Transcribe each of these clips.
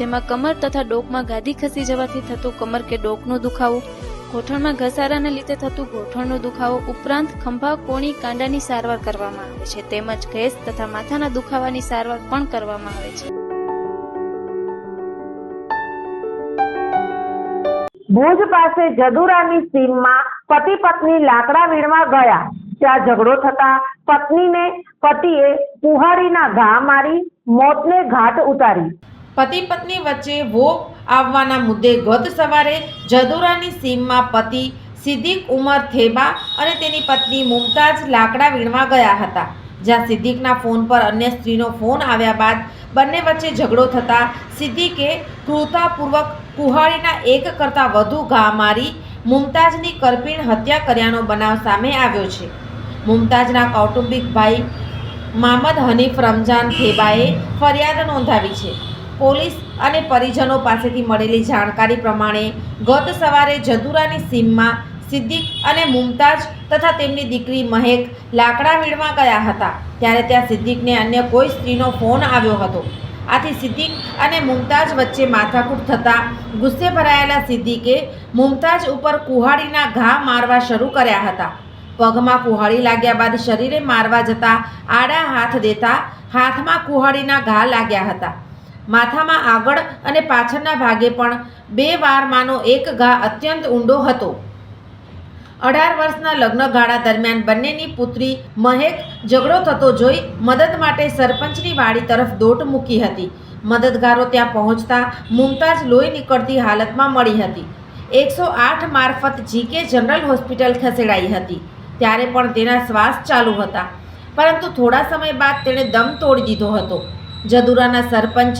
જેમાં કમર તથા ડોકમાં ગાદી ખસી જવાથી થતું કમર કે ડોકનો દુખાવો, ગોઠણમાં ઘસારાને લીધે થતું ગોઠણનો દુખાવો ઉપરાંત ખંભા, કોણી, કાંડાની સારવાર કરવામાં આવે છે. તેમજ ગેસ તથા માથાના દુખાવાની સારવાર પણ કરવામાં આવે છે. ભુજ પાસે જદુરાની સીમમાં પતિ પત્ની લાકડા વીણવા ગયા. ત્યાં ઝઘડો થતા પત્નીને પતિએ કુહાડીના ઘા મારી, મોતને ઘાટ ઉતારી. પતિ પત્ની વચ્ચે વો આવવાના મુદ્દે ગત સવારે જદોરાની સીમમાં પતિ સિદ્દીક ઉમર થેબા અને તેની પત્ની મુમતાજ લાકડા વીણવા ગયા હતા, જ્યાં સિદ્દીકના ફોન પર અન્ય સ્ત્રીનો ફોન આવ્યા બાદ બંને વચ્ચે ઝઘડો થતાં સિદ્દીકે ક્રૂરતાપૂર્વક કુહાડીના એક કરતાં વધુ ઘા મારી મુમતાજની કરપીણ હત્યા કર્યાનો બનાવ સામે આવ્યો છે. મુમતાજના કૌટુંબિક ભાઈ મામદ હનીફ રમજાન થેબાએ ફરિયાદ નોંધાવી છે. પોલીસ અને પરિજનો પાસેથી મળેલી જાણકારી પ્રમાણે ગત સવારે જદુરાની સીમમાં સિદ્દીક અને મુમતાજ તથા તેમની દીકરી મહેક લાકડા વીણવા ગયા હતા. ત્યારે ત્યાં સિદ્દીકને અન્ય કોઈ સ્ત્રીનો ફોન આવ્યો હતો. આથી સિદ્દીક અને મુમતાજ વચ્ચે માથાકૂટ થતાં ગુસ્સે ભરાયેલા સિદ્દીકે મુમતાજ ઉપર કુહાડીના ઘા મારવા શરૂ કર્યા હતા. પગમાં કુહાડી લાગ્યા બાદ શરીરે મારવા જતાં આડા હાથ દેતા હાથમાં કુહાડીના ઘા લાગ્યા હતા. માથામાં આગળ અને પાછળના ભાગે પણ બે વારમાંનો એક ઘા અત્યંત ઊંડો હતો. અઢાર વર્ષના લગ્નગાળા દરમિયાન બંનેની પુત્રી મહેક ઝઘડો થતો જોઈ મદદ માટે સરપંચની વાડી તરફ દોટ મૂકી હતી. મદદગારો ત્યાં પહોંચતા મુમતાજ લોહી નીકળતી હાલતમાં મળી હતી. એકસો આઠ મારફત જીકે જનરલ હોસ્પિટલ ખસેડાઈ હતી. ત્યારે પણ તેના શ્વાસ ચાલુ હતા. પરંતુ થોડા સમય બાદ તેણે દમ તોડી દીધો હતો. જદુરાના સરપંચ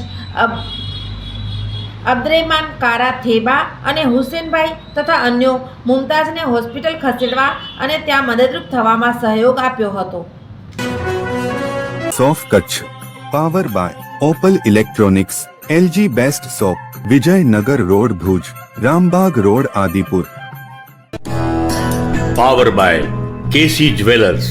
અબ્દરેમાન કારા થેબા અને હુસેનભાઈ તથા અન્યો મુમતાજને હોસ્પિટલ ખસેડવા અને ત્યાં મદદરૂપ થવામાં સહયોગ આપ્યો હતો. સોફ Kutch power by Opal electronics LG best shop Vijaynagar road Bhuj Rambaug road Adipur. Power by KC jewellers.